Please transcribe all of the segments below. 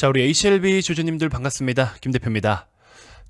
자, 우리 HLB 주주님들 반갑습니다. 김 대표입니다.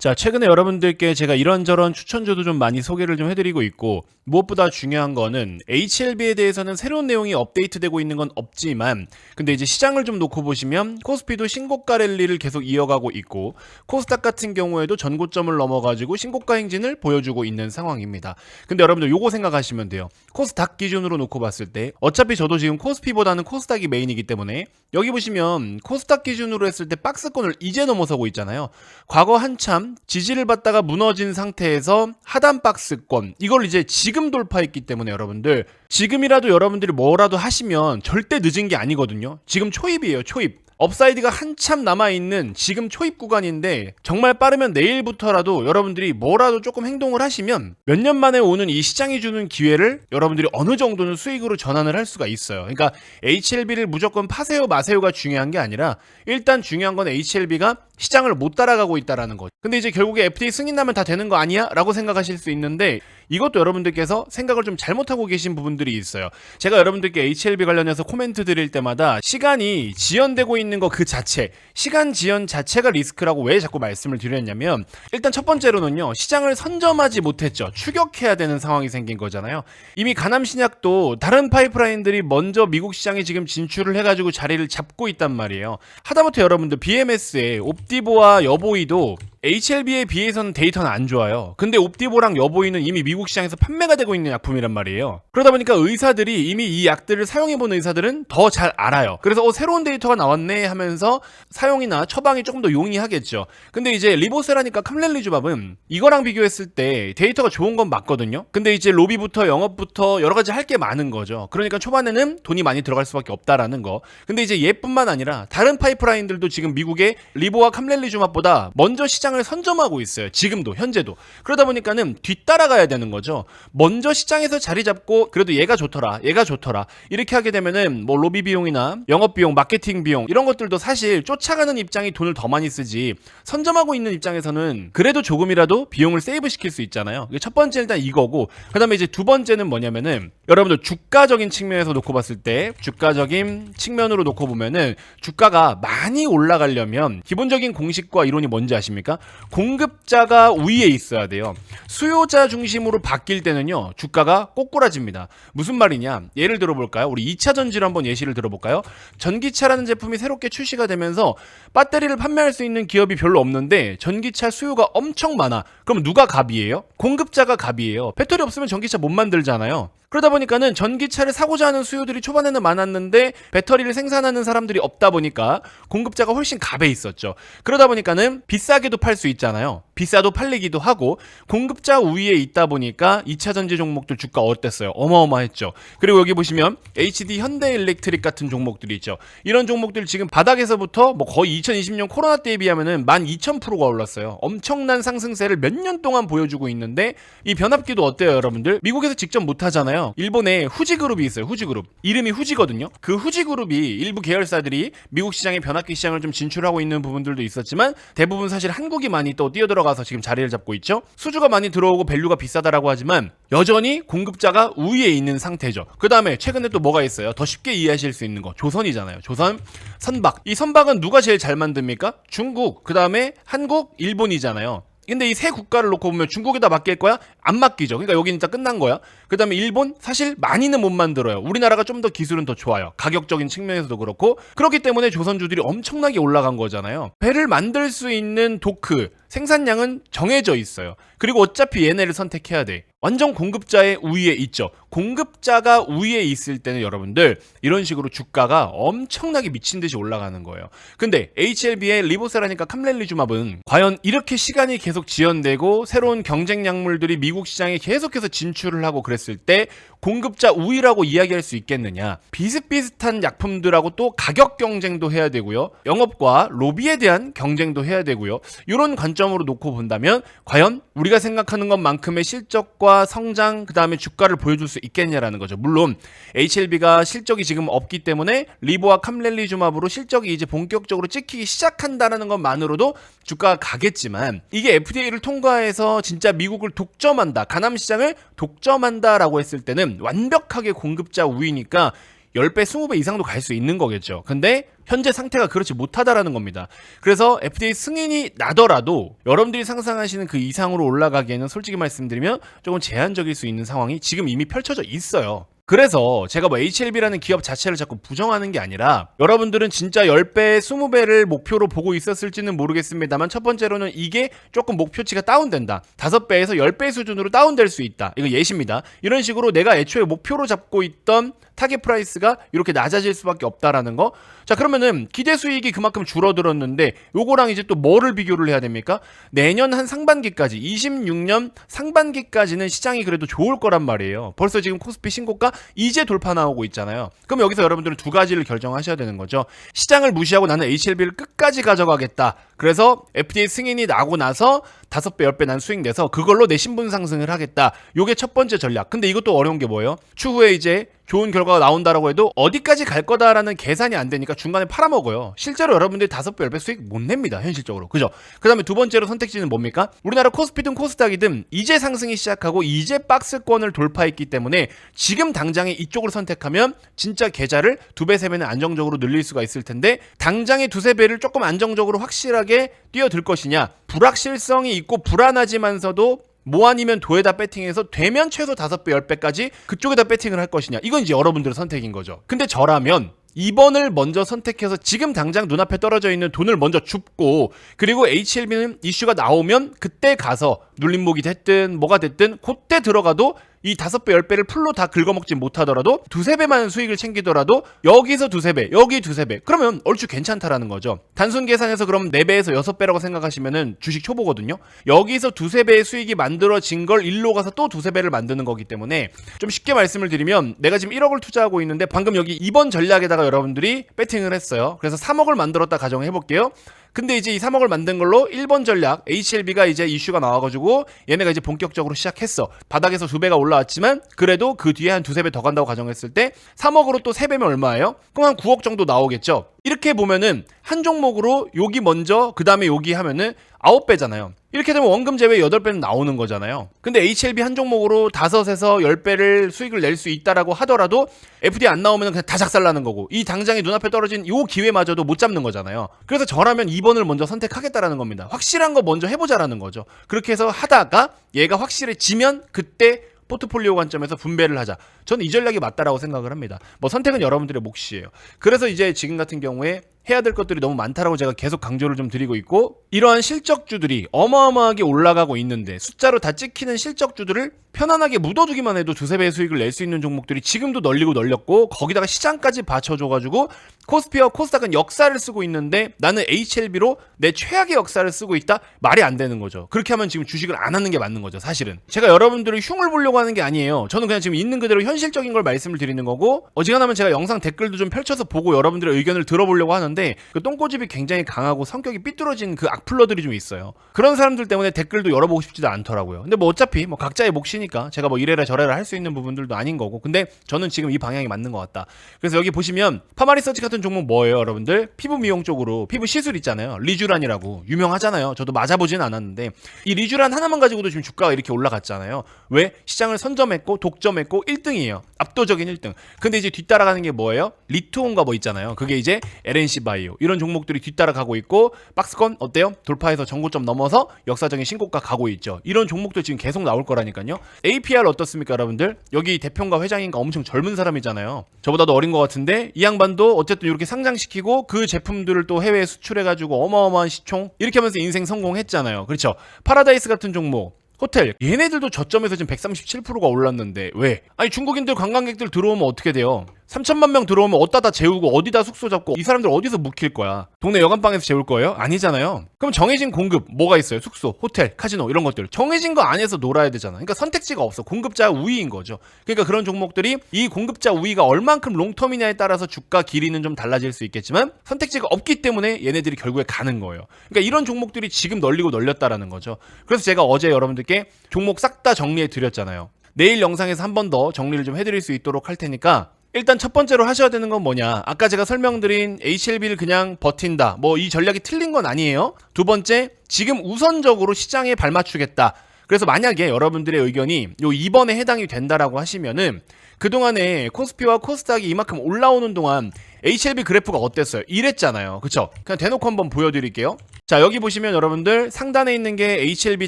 자, 최근에 여러분들께 제가 이런저런 추천주도 좀 많이 소개를 좀 해드리고 있고, 무엇보다 중요한 거는 HLB에 대해서는 새로운 내용이 업데이트되고 있는 건 없지만, 근데 이제 시장을 좀 놓고 보시면, 코스피도 신고가 랠리를 계속 이어가고 있고, 코스닥 같은 경우에도 전고점을 넘어가지고 신고가 행진을 보여주고 있는 상황입니다. 근데 여러분들 요거 생각하시면 돼요. 코스닥 기준으로 놓고 봤을 때, 어차피 저도 지금 코스피보다는 코스닥이 메인이기 때문에, 여기 보시면 코스닥 기준으로 했을 때 박스권을 이제 넘어서고 있잖아요. 과거 한참 지지를 받다가 무너진 상태에서 하단 박스권 이걸 이제 지금 돌파했기 때문에 여러분들 지금이라도 여러분들이 뭐라도 하시면 절대 늦은 게 아니거든요. 지금 초입이에요, 초입. 업사이드가 한참 남아있는 지금 초입 구간인데 정말 빠르면 내일부터라도 여러분들이 뭐라도 조금 행동을 하시면 몇 년 만에 오는 이 시장이 주는 기회를 여러분들이 어느 정도는 수익으로 전환을 할 수가 있어요. 그러니까 HLB를 무조건 파세요 마세요가 중요한 게 아니라 일단 중요한 건 HLB가 시장을 못 따라가고 있다라는 거죠. 근데 이제 결국에 FTA 승인 나면 다 되는 거 아니야? 라고 생각하실 수 있는데 이것도 여러분들께서 생각을 좀 잘못하고 계신 부분들이 있어요. 제가 여러분들께 HLB 관련해서 코멘트 드릴 때마다 시간이 지연되고 있는 거 그 자체, 시간 지연 자체가 리스크라고 왜 자꾸 말씀을 드렸냐면 일단 첫 번째로는요. 시장을 선점하지 못했죠. 추격해야 되는 상황이 생긴 거잖아요. 이미 가남 신약도 다른 파이프라인들이 먼저 미국 시장에 지금 진출을 해 가지고 자리를 잡고 있단 말이에요. 하다못해 여러분들 BMS의 옵디보와 여보이도 HLB에 비해서는 데이터는 안 좋아요. 근데 옵디보랑 여보이는 이미 미국 시장에서 판매가 되고 있는 약품이란 말이에요. 그러다 보니까 의사들이 이미 이 약들을 사용해본 의사들은 더 잘 알아요. 그래서 어, 새로운 데이터가 나왔네 하면서 사용이나 처방이 조금 더 용이하겠죠. 근데 이제 리보세라니까 캄렐리주밥은 이거랑 비교했을 때 데이터가 좋은 건 맞거든요. 근데 이제 로비부터 영업부터 여러 가지 할 게 많은 거죠. 그러니까 초반에는 돈이 많이 들어갈 수밖에 없다라는 거. 근데 이제 얘뿐만 아니라 다른 파이프라인들도 지금 미국의 리보와 캄렐리주밥보다 먼저 시장 을 선점하고 있어요. 지금도 현재도. 그러다 보니까는 뒤따라가야 되는 거죠. 먼저 시장에서 자리 잡고 그래도 얘가 좋더라. 얘가 좋더라. 이렇게 하게 되면은 뭐 로비 비용이나 영업 비용, 마케팅 비용 이런 것들도 사실 쫓아가는 입장이 돈을 더 많이 쓰지. 선점하고 있는 입장에서는 그래도 조금이라도 비용을 세이브 시킬 수 있잖아요. 첫 번째 일단 이거고 그다음에 이제 두 번째는 뭐냐면은 여러분들 주가적인 측면에서 놓고 봤을 때 주가적인 측면으로 놓고 보면은 주가가 많이 올라가려면 기본적인 공식과 이론이 뭔지 아십니까? 공급자가 위에 있어야 돼요. 수요자 중심으로 바뀔 때는요, 주가가 꼬꾸라집니다. 무슨 말이냐? 예를 들어볼까요? 우리 2차 전지로 한번 예시를 들어볼까요? 전기차라는 제품이 새롭게 출시가 되면서 배터리를 판매할 수 있는 기업이 별로 없는데 전기차 수요가 엄청 많아. 그럼 누가 갑이에요? 공급자가 갑이에요. 배터리 없으면 전기차 못 만들잖아요. 그러다 보니까는 전기차를 사고자 하는 수요들이 초반에는 많았는데 배터리를 생산하는 사람들이 없다 보니까 공급자가 훨씬 갑에 있었죠. 그러다 보니까는 비싸게도 팔 수 있잖아요. 비싸도 팔리기도 하고 공급자 우위에 있다 보니까 2차 전지 종목들 주가 어땠어요? 어마어마했죠. 그리고 여기 보시면 HD 현대 일렉트릭 같은 종목들이 있죠. 이런 종목들 지금 바닥에서부터 뭐 거의 2020년 코로나 때에 비하면은 12,000%가 올랐어요. 엄청난 상승세를 몇 년 동안 보여주고 있는데 이 변압기도 어때요, 여러분들? 미국에서 직접 못 하잖아요. 일본에 후지 그룹이 있어요. 후지 그룹. 이름이 후지거든요. 그 후지 그룹이 일부 계열사들이 미국 시장의 변압기 시장을 좀 진출하고 있는 부분들도 있었지만 대부분 사실 한국이 많이 또 뛰어들어가서 지금 자리를 잡고 있죠. 수주가 많이 들어오고 밸류가 비싸다라고 하지만 여전히 공급자가 우위에 있는 상태죠. 그 다음에 최근에 또 뭐가 있어요? 더 쉽게 이해하실 수 있는 거. 조선이잖아요. 조선 선박. 이 선박은 누가 제일 잘 만듭니까? 중국. 그 다음에 한국, 일본이잖아요. 근데 이 세 국가를 놓고 보면 중국에다 맡길 거야? 안 맡기죠. 그러니까 여기는 진짜 끝난 거야. 그 다음에 일본? 사실 많이는 못 만들어요. 우리나라가 좀 더 기술은 더 좋아요. 가격적인 측면에서도 그렇고. 그렇기 때문에 조선주들이 엄청나게 올라간 거잖아요. 배를 만들 수 있는 도크, 생산량은 정해져 있어요. 그리고 어차피 얘네를 선택해야 돼. 완전 공급자의 우위에 있죠. 공급자가 우위에 있을 때는 여러분들 이런 식으로 주가가 엄청나게 미친 듯이 올라가는 거예요. 근데 HLB의 리보세라니까 캄렐리주맙은 과연 이렇게 시간이 계속 지연되고 새로운 경쟁 약물들이 미국 시장에 계속해서 진출을 하고 그랬을 때 공급자 우위라고 이야기할 수 있겠느냐? 비슷비슷한 약품들하고 또 가격 경쟁도 해야 되고요. 영업과 로비에 대한 경쟁도 해야 되고요. 이런 관점으로 놓고 본다면 과연 우리가 생각하는 것만큼의 실적과 성장 그다음에 주가를 보여줄 수 있겠냐라는 거죠. 물론 HLB가 실적이 지금 없기 때문에 리보와 캄렐리주맙으로 실적이 이제 본격적으로 찍히기 시작한다는 것만으로도 주가가 가겠지만 이게 FDA를 통과해서 진짜 미국을 독점한다, 가남 시장을 독점한다라고 했을 때는 완벽하게 공급자 우위니까 10배, 20배 이상도 갈 수 있는 거겠죠. 근데 현재 상태가 그렇지 못하다라는 겁니다. 그래서 FDA 승인이 나더라도 여러분들이 상상하시는 그 이상으로 올라가기에는 솔직히 말씀드리면 조금 제한적일 수 있는 상황이 지금 이미 펼쳐져 있어요. 그래서 제가 뭐 HLB라는 기업 자체를 자꾸 부정하는 게 아니라 여러분들은 진짜 10배, 20배를 목표로 보고 있었을지는 모르겠습니다만 첫 번째로는 이게 조금 목표치가 다운된다. 5배에서 10배 수준으로 다운될 수 있다. 이거 예시입니다. 이런 식으로 내가 애초에 목표로 잡고 있던 타겟 프라이스가 이렇게 낮아질 수밖에 없다라는 거. 자, 그러면은 기대 수익이 그만큼 줄어들었는데 요거랑 이제 또 뭐를 비교를 해야 됩니까? 내년 한 상반기까지 26년 상반기까지는 시장이 그래도 좋을 거란 말이에요. 벌써 지금 코스피 신고가 이제 돌파 나오고 있잖아요. 그럼 여기서 여러분들은 두 가지를 결정하셔야 되는 거죠. 시장을 무시하고 나는 HLB를 끝까지 가져가겠다. 그래서 FDA 승인이 나고 나서 5배, 10배 난 수익 내서 그걸로 내 신분 상승을 하겠다. 요게 첫 번째 전략. 근데 이것도 어려운 게 뭐예요? 추후에 이제 좋은 결과가 나온다라고 해도 어디까지 갈 거다라는 계산이 안 되니까 중간에 팔아먹어요. 실제로 여러분들이 5배, 10배 수익 못 냅니다. 현실적으로. 그죠? 그 다음에 두 번째로 선택지는 뭡니까? 우리나라 코스피든 코스닥이든 이제 상승이 시작하고 이제 박스권을 돌파했기 때문에 지금 당장 에 이쪽을 선택하면 진짜 계좌를 두 배, 세 배는 안정적으로 늘릴 수가 있을 텐데 당장에 두세 배를 조금 안정적으로 확실하게 뛰어들 것이냐 불확실성이 있고 불안하지만서도 뭐 아니면 도에다 배팅해서 되면 최소 5배, 10배까지 그쪽에다 배팅을 할 것이냐. 이건 이제 여러분들의 선택인 거죠. 근데 저라면 2번을 먼저 선택해서 지금 당장 눈앞에 떨어져 있는 돈을 먼저 줍고 그리고 HLB는 이슈가 나오면 그때 가서 눌림목이 됐든 뭐가 됐든 그때 들어가도 이 다섯 배, 열 배를 풀로 다 긁어먹지 못하더라도 두세 배만 수익을 챙기더라도 여기서 두세 배, 여기 두세 배. 그러면 얼추 괜찮다라는 거죠. 단순 계산해서 그럼 네 배에서 여섯 배라고 생각하시면은 주식 초보거든요. 여기서 두세 배의 수익이 만들어진 걸 일로 가서 또 두세 배를 만드는 거기 때문에 좀 쉽게 말씀을 드리면 내가 지금 1억을 투자하고 있는데 방금 여기 2번 전략에다가 여러분들이 배팅을 했어요. 그래서 3억을 만들었다 가정해 볼게요. 근데 이제 이 3억을 만든 걸로 1번 전략 HLB가 이제 이슈가 나와가지고 얘네가 이제 본격적으로 시작했어. 바닥에서 두 배가 올라왔지만 그래도 그 뒤에 한 두세 배 더 간다고 가정했을 때 3억으로 또 3배면 얼마예요? 그럼 한 9억 정도 나오겠죠? 이렇게 보면은 한 종목으로 여기 먼저 그 다음에 여기 하면은 9배잖아요. 이렇게 되면 원금 제외 8배는 나오는 거잖아요. 근데 HLB 한 종목으로 5에서 10배를 수익을 낼 수 있다라고 하더라도 FD 안 나오면 그냥 다 작살나는 거고 이 당장에 눈앞에 떨어진 요 기회마저도 못 잡는 거잖아요. 그래서 저라면 2번을 먼저 선택하겠다라는 겁니다. 확실한 거 먼저 해보자라는 거죠. 그렇게 해서 하다가 얘가 확실해지면 그때 포트폴리오 관점에서 분배를 하자. 저는 이 전략이 맞다라고 생각을 합니다. 뭐 선택은 여러분들의 몫이에요. 그래서 이제 지금 같은 경우에 해야 될 것들이 너무 많다라고 제가 계속 강조를 좀 드리고 있고 이러한 실적주들이 어마어마하게 올라가고 있는데 숫자로 다 찍히는 실적주들을 편안하게 묻어두기만 해도 두세 배의 수익을 낼 수 있는 종목들이 지금도 널리고 널렸고 거기다가 시장까지 받쳐줘가지고 코스피와 코스닥은 역사를 쓰고 있는데 나는 HLB로 내 최악의 역사를 쓰고 있다 말이 안 되는 거죠. 그렇게 하면 지금 주식을 안 하는 게 맞는 거죠. 사실은 제가 여러분들을 흉을 보려고 하는 게 아니에요. 저는 그냥 지금 있는 그대로 현실적인 걸 말씀을 드리는 거고 어지간하면 제가 영상 댓글도 좀 펼쳐서 보고 여러분들의 의견을 들어보려고 하는 데 그 똥꼬집이 굉장히 강하고 성격이 삐뚤어진 그 악플러들이 좀 있어요. 그런 사람들 때문에 댓글도 열어보고 싶지도 않더라고요. 근데 뭐 어차피 뭐 각자의 몫이니까 제가 뭐 이래라 저래라 할 수 있는 부분들도 아닌 거고 근데 저는 지금 이 방향이 맞는 것 같다. 그래서 여기 보시면 파마리서치 같은 종목 뭐예요, 여러분들? 피부 미용 쪽으로 피부 시술 있잖아요. 리쥬란이라고 유명하잖아요. 저도 맞아보지는 않았는데 이 리쥬란 하나만 가지고도 지금 주가가 이렇게 올라갔잖아요. 왜? 시장을 선점했고 독점했고 1등이에요. 압도적인 1등. 근데 이제 뒤따라가는 게 뭐예요? 리투온가 뭐 있잖아요. 그게 이제 LNC 바이오 이런 종목들이 뒤따라가고 있고 박스권 어때요? 돌파해서 전고점 넘어서 역사적인 신고가 가고 있죠. 이런 종목들 지금 계속 나올 거라니까요. APR 어떻습니까, 여러분들? 여기 대표인가 회장인가 엄청 젊은 사람이잖아요. 저보다도 어린 것 같은데 이 양반도 어쨌든 이렇게 상장시키고 그 제품들을 또 해외에 수출해가지고 어마어마한 시총 이렇게 하면서 인생 성공했잖아요. 그렇죠? 파라다이스 같은 종목 호텔 얘네들도 저점에서 지금 137%가 올랐는데 왜? 아니 중국인들 관광객들 들어오면 어떻게 돼요? 3천만 명 들어오면 어디다 다 재우고 어디다 숙소 잡고 이 사람들 어디서 묵힐 거야? 동네 여관방에서 재울 거예요? 아니잖아요. 그럼 정해진 공급 뭐가 있어요? 숙소, 호텔, 카지노 이런 것들 정해진 거 안에서 놀아야 되잖아. 그러니까 선택지가 없어. 공급자 우위인 거죠. 그러니까 그런 종목들이 이 공급자 우위가 얼만큼 롱텀이냐에 따라서 주가 길이는 좀 달라질 수 있겠지만 선택지가 없기 때문에 얘네들이 결국에 가는 거예요. 그러니까 이런 종목들이 지금 널리고 널렸다라는 거죠. 그래서 제가 어제 여러분들께 종목 싹 다 정리해 드렸잖아요. 내일 영상에서 한 번 더 정리를 좀 해드릴 수 있도록 할 테니까 일단 첫 번째로 하셔야 되는 건 뭐냐? 아까 제가 설명드린 HLB를 그냥 버틴다. 뭐 이 전략이 틀린 건 아니에요. 두 번째, 지금 우선적으로 시장에 발맞추겠다. 그래서 만약에 여러분들의 의견이 요 2번에 해당이 된다라고 하시면은 그동안에 코스피와 코스닥이 이만큼 올라오는 동안 HLB 그래프가 어땠어요? 이랬잖아요. 그쵸? 그냥 대놓고 한번 보여드릴게요. 자, 여기 보시면 여러분들 상단에 있는 게 HLB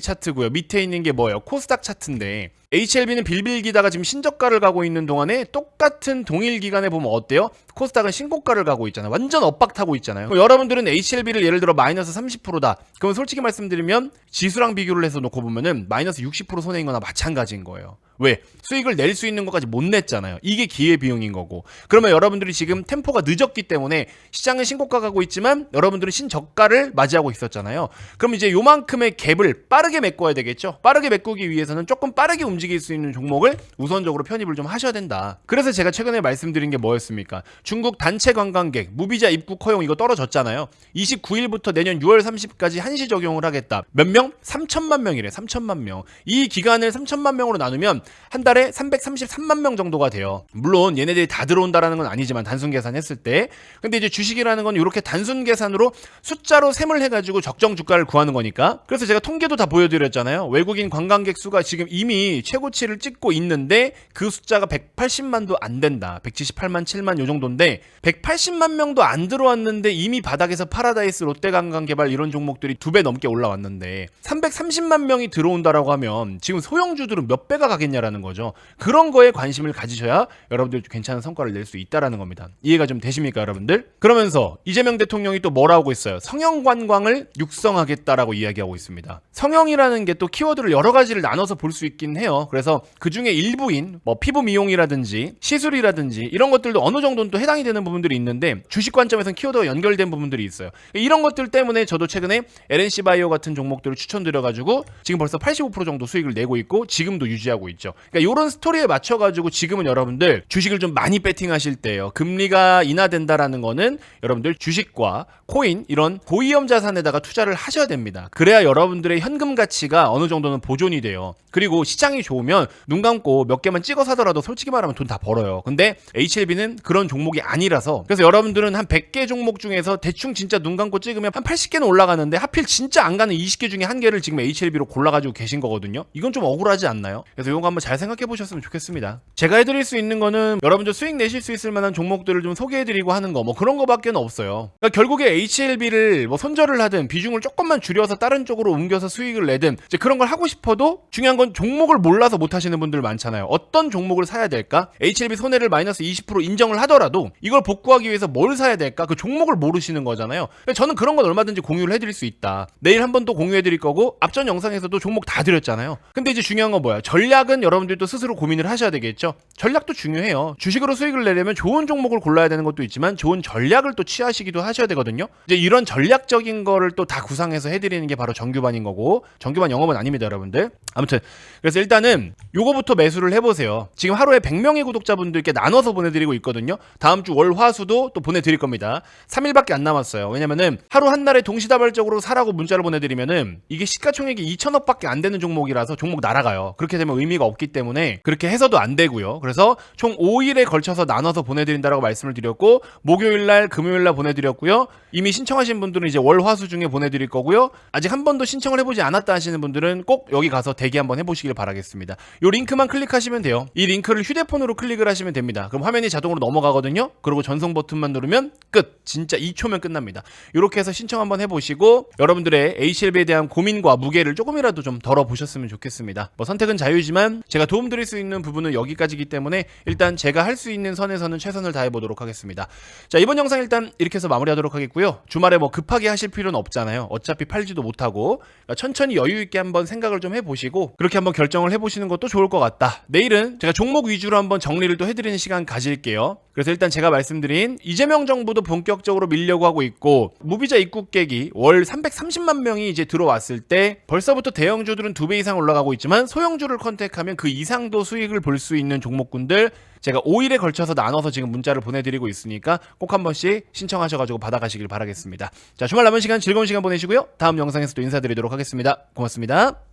차트고요. 밑에 있는 게 뭐예요? 코스닥 차트인데 HLB는 빌빌기다가 지금 신저가를 가고 있는 동안에 똑같은 동일 기간에 보면 어때요? 코스닥은 신고가를 가고 있잖아요. 완전 엇박 타고 있잖아요. 그럼 여러분들은 HLB를 예를 들어 마이너스 30%다. 그러면 솔직히 말씀드리면 지수랑 비교를 해서 놓고 보면은 마이너스 60% 손해인 거나 마찬가지인 거예요. 왜? 수익을 낼 수 있는 것까지 못 냈잖아요. 이게 기회비용인 거고. 그러면 여러분들이 지금 템포가 늦었기 때문에 시장은 신고가 가고 있지만 여러분들은 신저가를 맞이하고 있었잖아요. 그럼 이제 요만큼의 갭을 빠르게 메꿔야 되겠죠? 빠르게 메꾸기 위해서는 조금 빠르게 움직일 수 있는 종목을 우선적으로 편입을 좀 하셔야 된다. 그래서 제가 최근에 말씀드린 게 뭐였습니까? 중국 단체 관광객, 무비자 입국 허용 이거 떨어졌잖아요. 29일부터 내년 6월 30일까지 한시 적용을 하겠다. 몇 명? 3천만 명이래. 3천만 명. 이 기간을 3천만 명으로 나누면 한 달에 333만 명 정도가 돼요. 물론 얘네들이 다 들어온다라는 건 아니지만 단순 계산했을 때. 근데 이제 주식이라는 건 이렇게 단순 계산으로 숫자로 셈을 해가지고 적정 주가를 구하는 거니까. 그래서 제가 통계도 다 보여드렸잖아요. 외국인 관광객 수가 지금 이미 최고치를 찍고 있는데 그 숫자가 180만도 안 된다. 178만, 7만 요 정도인데 180만 명도 안 들어왔는데 이미 바닥에서 파라다이스, 롯데관광개발 이런 종목들이 두 배 넘게 올라왔는데 330만 명이 들어온다라고 하면 지금 소형주들은 몇 배가 가겠냐라는 거죠. 그런 거에 관심을 가지셔야 여러분들 괜찮은 성과를 낼 수 있다라는 겁니다. 이해가 좀 되십니까, 여러분들? 그러면서 이재명 대통령이 또 뭐라 하고 있어요? 성형 관광을 육성하겠다라고 이야기하고 있습니다. 성형이라는 게 또 키워드를 여러 가지를 나눠서 볼 수 있긴 해요. 그래서 그 중에 일부인 뭐 피부 미용이라든지 시술이라든지 이런 것들도 어느 정도는 또 해당이 되는 부분들이 있는데 주식 관점에서는 키워드가 연결된 부분들이 있어요. 이런 것들 때문에 저도 최근에 LNC 바이오 같은 종목들을 추천드려가지고 지금 벌써 85% 정도 수익을 내고 있고 지금도 유지하고 있죠. 그러니까 이런 스토리에 맞춰가지고 지금은 여러분들 주식을 좀 많이 배팅하실 때요. 금리가 인하된다라는 거는 여러분들 주식과 코인 이런 고위험 자산에다가 투자를 하셔야 됩니다. 그래야 여러분들의 현금 가치가 어느 정도는 보존이 돼요. 그리고 시장이 좋으면 눈 감고 몇 개만 찍어 사더라도 솔직히 말하면 돈 다 벌어요. 근데 HLB는 그런 종목이 아니라서 그래서 여러분들은 한 100개 종목 중에서 대충 진짜 눈 감고 찍으면 한 80개는 올라가는데 하필 진짜 안 가는 20개 중에 한 개를 지금 HLB로 골라가지고 계신 거거든요. 이건 좀 억울하지 않나요? 그래서 이거 한번 잘 생각해 보셨으면 좋겠습니다. 제가 해드릴 수 있는 거는 여러분들 수익 내실 수 있을 만한 종목들을 좀 소개 해드리고 하는 거 뭐 그런 거밖에 없어요. 그러니까 결국에 HLB를 뭐 손절을 하든 비중을 조금만 줄여서 다른 쪽으로 옮겨서 수익을 내든 이제 그런 걸 하고 싶어도 중요한 건 종목을 몰라서 못 하시는 분들 많잖아요. 어떤 종목을 사야 될까? HLB 손해를 마이너스 20% 인정을 하더라도 이걸 복구하기 위해서 뭘 사야 될까? 그 종목을 모르시는 거잖아요. 그러니까 저는 그런 건 얼마든지 공유를 해드릴 수 있다. 내일 한 번 또 공유해드릴 거고 앞전 영상에서도 종목 다 드렸잖아요. 근데 이제 중요한 건 뭐야? 전략은 여러분들도 스스로 고민을 하셔야 되겠죠. 전략도 중요해요. 주식으로 수익을 내려면 좋은 종목을 골라야 되는 것도 있지만 좋은 전략을 또 취하시기도 하셔야 되거든요. 이제 이런 전략적인 거를 또 다 구상해서 해드리는 게 바로 정규반인 거고 정규반 영업은 아닙니다, 여러분들. 아무튼 그래서 일단은 요거부터 매수를 해보세요. 지금 하루에 100명의 구독자분들께 나눠서 보내드리고 있거든요. 다음 주 월 화 수도 또 보내드릴 겁니다. 3일밖에 안 남았어요. 왜냐면은 하루 한 날에 동시다발적으로 사라고 문자를 보내드리면은 이게 시가총액이 2천억밖에 안 되는 종목이라서 종목 날아가요. 그렇게 되면 의미가 없기 때문에 그렇게 해서도 안 되고요. 그래서 총 5일에 걸쳐서 나눠서 보내드린다라고 말씀을 드 렸고 목요일 날, 금요일 날 보내드렸고요. 이미 신청하신 분들은 이제 월화수 중에 보내드릴 거고요. 아직 한 번도 신청을 해보지 않았다 하시는 분들은 꼭 여기 가서 대기 한번 해보시길 바라겠습니다. 이 링크만 클릭하시면 돼요. 이 링크를 휴대폰으로 클릭을 하시면 됩니다. 그럼 화면이 자동으로 넘어가거든요. 그리고 전송 버튼만 누르면 끝. 진짜 2초면 끝납니다. 이렇게 해서 신청 한번 해보시고 여러분들의 HLB에 대한 고민과 무게를 조금이라도 좀 덜어보셨으면 좋겠습니다. 뭐 선택은 자유지만 제가 도움드릴 수 있는 부분은 여기까지기 때문에 일단 제가 할 수 있는 선에서는 최선을 다해보도록 하겠습니다. 자 이번 영상 일단 이렇게 해서 마무리하도록 하겠고요. 주말에 뭐 급하게 하실 필요는 없잖아요. 어차피 팔지도 못하고 그러니까 천천히 여유 있게 한번 생각을 좀 해보시고 그렇게 한번 결정을 해보시는 것도 좋을 것 같다. 내일은 제가 종목 위주로 한번 정리를 또 해드리는 시간 가질게요. 그래서 일단 제가 말씀드린 이재명 정부도 본격적으로 밀려고 하고 있고 무비자 입국객이 월 330만 명이 이제 들어왔을 때 벌써부터 대형주들은 두 배 이상 올라가고 있지만 소형주를 컨택하면 그 이상도 수익을 볼 수 있는 종목군들 제가 5일에 걸쳐서 나눠서 지금 문자를 보내드리고 있으니까 꼭 한 번씩 신청하셔가지고 받아가시길 바라겠습니다. 자 주말 남은 시간 즐거운 시간 보내시고요. 다음 영상에서 또 인사드리도록 하겠습니다. 고맙습니다.